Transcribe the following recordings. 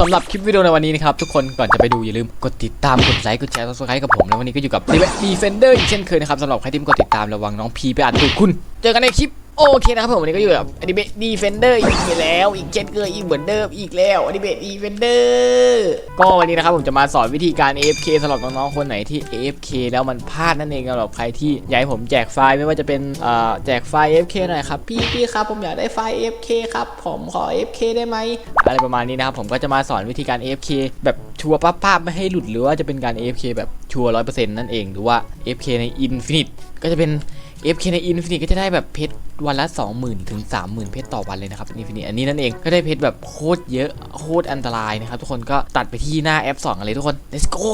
สำหรับคลิปวิดีโอในวันนี้นะครับ ทุกคนก่อนจะไปดูอย่าลืมกดติดตามกดไลค์กดแชร์กดซับสไครต์กับผม แล้ววันนี้ก็อยู่กับดีเฟนเดอร์อีกเช่นเคยนะครับสำหรับใครที่ไม่กดติดตามระวังน้องพีไปอ่านถูกคุณ เจอกันในคลิป โอเคนะครับผมวันนี้ก็อยู่กับอนิเมะดีเฟนเดอร์อีกแล้วอีกเช่นเคยอีกเหมือนเดิมอีกแล้วอนิเมะดีเฟนเดอร์ก็วันนี้นะครับผมจะมาสอนวิธีการ AFK สำหรับน้องๆคนไหนที่ AFK แล้วมันพลาดนั่นเองสำหรับใครที่อยากให้ผมแจกไฟล์ไม่ว่าจะเป็นอ่อแจกไฟล์ AFK หน่อยครับพี่พี่ครับผมอยากได้ไฟล์ AFK ครับผมขอ AFK ได้ไหมอะไรประมาณนี้นะครับผมก็จะมาสอนวิธีการ AFK แบบ ชัวร์ป้าบๆไม่ให้หลุดหรือว่าจะเป็นการ AFK แบบชัวร์ร้อยเปอร์เซ็นต์นั่นเอง หรือว่า AFK ใน Infinite ก็จะเป็น FK ใน Infinite ก็จะได้แบบเพชรวันละ 20,000 ถึง 30,000 เพชรต่อวันเลยนะครับ Infinite อันนี้นั่นเองก็ได้เพชรแบบโคตรเยอะโคตรอันตรายนะครับ ทุกคนก็ตัดไปที่หน้า F2 กันเลยทุกคน let's go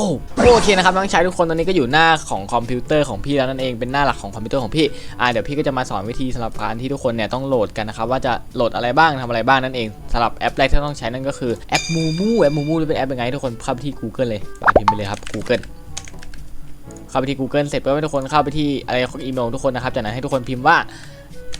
โอเคนะครับน้องชายทุกคนตอนนี้ก็อยู่หน้าของคอมพิวเตอร์ของพี่แล้วนั่นเองเป็นหน้าหลักของคอมพิวเตอร์ของพี่อ่าเดี๋ยวพี่ก็จะมาสอนวิธีสำหรับการที่ทุกคนเนี่ยต้องโหลดกันนะครับว่าจะโหลดอะไรบ้างทำอะไรบ้างนั่นเองำหรับแอปแรกที่ต้องใช้นั่นก็คือแอปมูมูแอปมูมูเป็นแอปยังไงทุกคนเข้าไปที่ Google เลยปาพิมพ์ไปเลยครับ Google เข้าไปที่ Google เสร็จปุ๊บให้ทุกคนเข้าไปที่อะไรของอีเมลทุกคนนะครับจากนั้นให้ทุกคนพิมพ์ว่า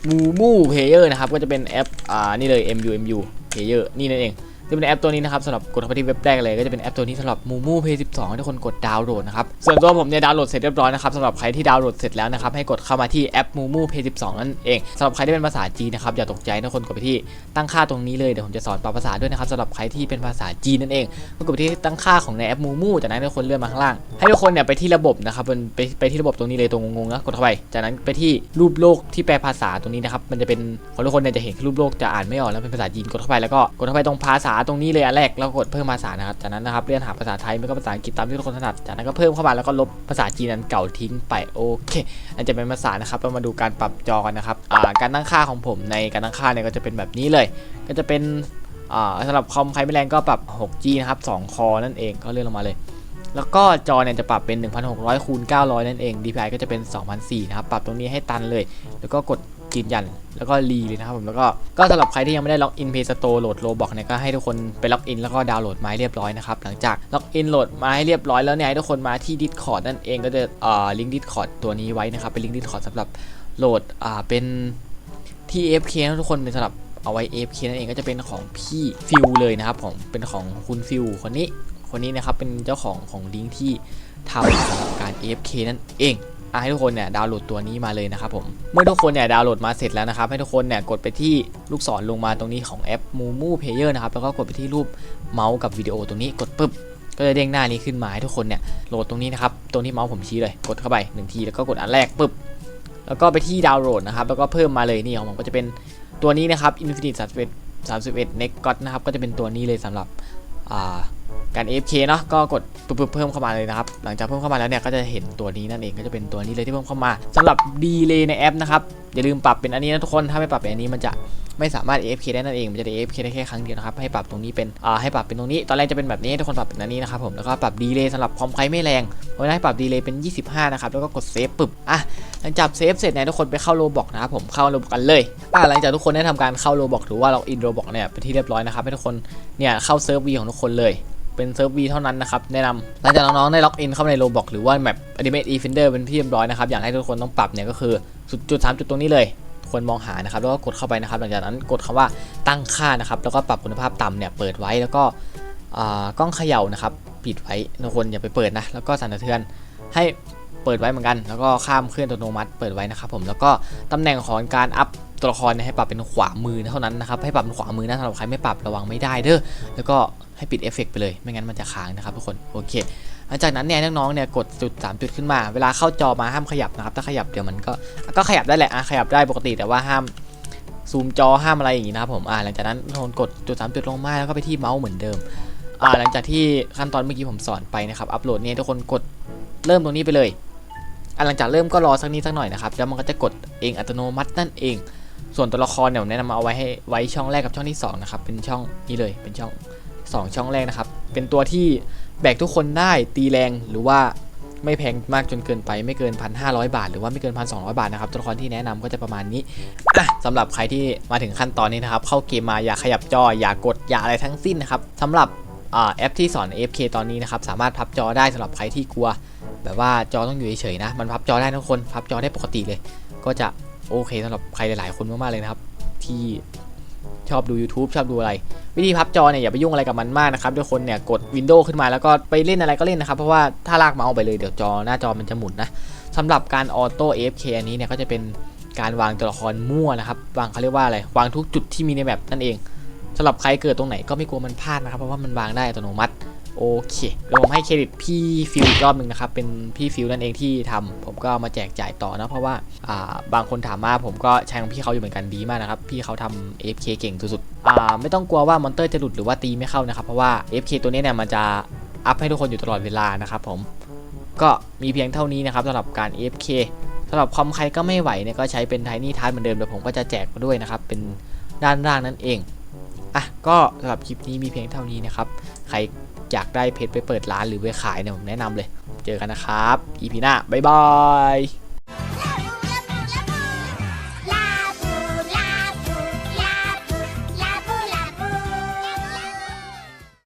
มูมูเพเยอร์นะครับก็จะเป็นแอปอ่านี่เลย MU MU เพเยอร์นี่นั่นเอง จะเป็นแอปตัวนี้นะครับสำหรับกดเข้าไปที่เว็บแรกเลยก็จะเป็นแอปตัวนี้สำหรับมูมูเพย์12ให้ทุกคนกดดาวน์โหลดนะครับส่วนตัวผมเนี่ยดาวน์โหลดเสร็จเรียบร้อยนะครับสำหรับใครที่ดาวน์โหลดเสร็จแล้วนะครับให้กดเข้ามาที่แอปมูมูเพย์12นั่นเองสำหรับใครที่เป็นภาษาจีนนะครับอย่าตกใจทุกคนกดไปที่ตั้งค่าตรงนี้เลยเดี๋ยวผมจะสอนปรับภาษาด้วยนะครับสำหรับใครที่เป็นภาษาจีนนั่นเองก็กดไปที่ตั้งค่าของในแอปมูมูจากนั้นทุกคนเลื่อนมาข้างล่างให้ทุกคนเนี่ยไปที่ระบบนะครับมันไปไปที่ระบบตรงนี้เลยตรงงงๆนะกดเข้าไป จากนั้นไปที่รูปโลกที่แปลภาษาตรงนี้นะครับมันจะเป็นของทุกคนเนี่ยจะเห็นรูปโลกจะอ่านไม่ออกแล้วเป็นภาษาจีนกดเข้าไปแล้วก็กดเข้าไปตรงภาษาตรงนี้เลยอันแรกแล้วกดเพิ่มภาษานะครับจากนั้นนะครับเลื่อนหาภาษาไทยไม่ก็ภาษาอังกฤษตามที่ทุกคนถนัดจากนั้นก็เพิ่มเข้ามาแล้วก็ลบภาษาจีนนั้นเก่าทิ้งไปโอเคอันจะเป็นภาษานะครับเรามาดูการปรับจอกันนะครับการตั้งค่าของผมในการตั้งค่าเนี่ยก็จะเป็นแบบนี้เลย ก็จะเป็นสำหรับคอมใครไม่แรงก็ปรับ 6G นะครับ2คอนั่นเองก็เลื่อนลงมาเลย แล้วก็จอเนี่ยจะปรับเป็น 1,600คูณ900 นั่นเอง DPI ก็จะเป็น 2,004นะครับ ปรับตรงนี้ให้ตันเลย แล้วก็กด ยืนยัน แล้วก็รีเลยนะครับผมแล้วก็ก็สำหรับใครที่ยังไม่ได้ล็อกอิน Play Store โหลด Roblox เนี่ยก็ให้ทุกคนไปล็อกอินแล้วก็ดาวน์โหลดมาให้เรียบร้อยนะครับหลังจากล็อกอินโหลดมาให้เรียบร้อยแล้วเนี่ยทุกคนมาที่ Discord นั่นเองก็จะอ่าลิงก์ Discord ตัวนี้ไว้นะครับเป็นลิงก์ Discord สำหรับโหลดอ่าเป็นที่ AFK นะทุกคนเป็นสำหรับเอาไว้ AFK นั่นเองก็จะเป็นของพี่ฟิลเลยนะครับผมเป็นของคุณฟิลคนนี้คนนี้นะครับเป็นเจ้าของของลิงก์ที่ทำสำหรับการ AFK นั่นเองอ ให้ทุกคนเนี่ยดาวน์โหลดตัวนี้มาเลยนะครับผม เมื่อทุกคนเนี่ยดาวน์โหลดมาเสร็จแล้วนะครับ ให้ทุกคนเนี่ยกดไปที่ลูกศรลงมาตรงนี้ของแอป Mumu Player นะครับ แล้วก็กดไปที่รูปเมาส์กับวิดีโอตรงนี้กดปุ๊บก็จะเด้งหน้านี้ขึ้นมาให้ทุกคนเนี่ยโหลดตรงนี้นะครับตรงที่เมาส์ผมชี้เลย กดเข้าไปหนึ่งทีแล้วก็กดอันแรกปุ๊บแล้วก็ไปที่ดาวน์โหลดนะครับแล้วก็เพิ่มมาเลยนี่ของผมก็จะเป็นตัวนี้นะครับ Infinite 31 31 Next God นะครับก็จะเป็นตัวนี้เลยสำหรับอ่าการ AFK เนาะก็กดปุ๊บๆเพิ่มเข้ามาเลยนะครับ หลังจากเพิ่มเข้ามาแล้วเนี่ยก็จะเห็นตัวนี้นั่นเองก็จะเป็นตัวนี้เลยที่เพิ่มเข้ามาสำหรับดีเลย์ในแอปนะครับอย่าลืมปรับเป็นอันนี้นะทุกคนถ้าไม่ปรับเป็นอันนี้มันจะไม่สามารถ AFK ได้นั่นเอง มันจะได้ AFK ได้แค่ครั้งเดียวนะครับ ให้ปรับตรงนี้เป็น อ่า ให้ปรับเป็นตรงนี้ ตอนแรกจะเป็นแบบนี้ ทุกคนปรับเป็นอันนี้นะครับผม แล้วก็ปรับดีเลย์สำหรับคอมใครไม่แรงเพราะให้ปรับดีเลย์เป็น 25 นะครับ แล้วก็กดเซฟปึ๊บ อะ หลังจากเซฟเสร็จเนี่ยทุกคนไปเข้าโรบอกนะครับผม เข้าโรบอกกันเลย อ่าหลังจากทุกคนได้ทำการเข้าโรบอกหรือว่าล็อกอินโรบอกเนี่ยเป็นที่เรียบร้อยนะครับให้ทุกคน เนี่ยเข้าเซิร์ฟวีของทุกคนเลย เป็นเซิร์ฟวีเท่านั้นนะครับ แนะนำหลังจากน้องๆได้ล็อกอินเข้าในโรบอกหรือว่าแมป Ultimate Defender เป็นที่เรียบร้อยนะครับ อยากให้ทุกคนต้องปรับเนี่ยก็คือจุดจุดสามจุดตรงนี้เลยควรมองหานะครับแล้วก็กดเข้าไปนะครับ หลังจากนั้นกดคำว่าตั้งค่านะครับ แล้วก็ปรับคุณภาพต่ำเนี่ยเปิดไว้แล้วก็อ่ากล้องเขย่านะครับปิดไว้ทุกคนอย่าไปเปิดนะแล้วก็สั่นสะเทือนให้เปิดไว้เหมือนกัน แล้วก็ข้ามเคลื่อนอัตโนมัติเปิดไว้นะครับผมแล้วก็ตำแหน่งของการอัพ ตัวละครเนี่ยให้ปรับเป็นขวามือเท่านั้นนะครับให้ปรับเป็นขวามือนะสำหรับใครไม่ปรับระวังไม่ได้เด้อแล้วก็ให้ปิดเอฟเฟกต์ไปเลยไม่งั้นมันจะค้างนะครับทุกคนโอเคหลังจากนั้นเนี่ยน้องๆเนี่ยกดจุด3จุดขึ้นมา เวลาเข้าจอมาห้ามขยับนะครับถ้าขยับเดี๋ยวมันก็ก็ขยับได้แหละอะขยับได้ปกติแต่ว่าห้ามซูมจอห้ามอะไรอย่างงี้นะครับผมอ่าหลังจากนั้นทุกคนกดจุด3จุดลงมาแล้วก็ไปที่เมาส์เหมือนเดิมอ่าหลังจากที่ขั้นตอนเมื่อกี้ผมสอนไปนะครับอัปโหลดเนี่ยทุกคนกดเริ่มตรงนี้ไปเลยอะหลังจากเริ่มก็รอสักนิดสักหน่อยนะครับแล้วมันก็จะกดเองอัตโนมัตินั่นเอง ส่วนตัวละครเนี่ยผมแนะนำมาเอาไว้ให้ไว้ช่องแรกกับช่องที่2นะครับเป็นช่องนี้เลยเป็นช่อง 2 ช่องแรกนะครับ เป็นตัวที่แบกทุกคนได้ตีแรงหรือว่าไม่แพงมากจนเกินไปไม่เกิน 1,500 บาท หรือว่าไม่เกิน 1,200 บาทนะครับตัวละครที่แนะนำก็จะประมาณนี้อะสำหรับใครที่มาถึงขั้นตอนนี้นะครับ เข้าเกมมาอย่าขยับจออย่ากดอย่าอะไรทั้งสิ้นนะครับสำหรับอแอปที่สอน AFK ตอนนี้นะครับสามารถพับจอได้สำหรับใครที่กลัว แบบว่าจอต้องอยู่เฉยๆนะ มันพับจอได้ทุกคนพับจอได้ปกติเลย ก็จะ โอเคสำหรับใครหลาย ๆ คนมาก ๆ เลยนะครับ ที่ชอบดู YouTube ชอบดูอะไร วิธีพับจอเนี่ยอย่าไปยุ่งอะไรกับมันมากนะครับด้วยคนเนี่ยกด Windows ขึ้นมาแล้วก็ไปเล่นอะไรก็เล่นนะครับ เพราะว่าถ้าลากเมาส์ไปเลยเดี๋ยวจอหน้าจอมันจะหมุนนะสำหรับการออโต้ AFK อันนี้เนี่ยก็จะเป็นการวางตัวละครมั่วนะครับวางเขาเรียกว่าอะไรวางทุกจุดที่มีในแมปนั่นเองสำหรับใครเกิดตรงไหนก็ไม่กลัวมันพลาดนะครับ เพราะว่ามันวางได้อัตโนมัติ โอเคเดี๋ยวผมให้เครดิตพี่ฟิลอีกรอบหนึ่งนะครับ เป็นพี่ฟิลนั่นเองที่ทำผมก็มาแจกจ่ายต่อนะเพราะว่าอ่าบางคนถามมาผมก็ใช้ของพี่เขาอยู่เหมือนกันดีมากนะครับ พี่เขาทำ AFK เก่งสุดๆอ่าไม่ต้องกลัวว่ามอนเตอร์จะหลุดหรือว่าตีไม่เข้านะครับ เพราะว่า AFK ตัวนี้เนี่ยมันจะอัพให้ทุกคนอยู่ตลอดเวลานะครับผมก็มีเพียงเท่านี้นะครับสำหรับการ AFK สำหรับคอมใครก็ไม่ไหวเนี่ยก็ใช้เป็น Tiny Task เหมือนเดิมเดี๋ยวผมก็จะแจกมาด้วยนะครับ เป็นด้านล่างนั่นเองอะก็สำหรับคลิปนี้มีเพียงเท่านี้นะครับ ใคร อยากได้เพชรไปเปิดร้านหรือไปขายเนี่ยผมแนะนำเลย เจอกันนะครับ อีพีหน้าบ๊ายบาย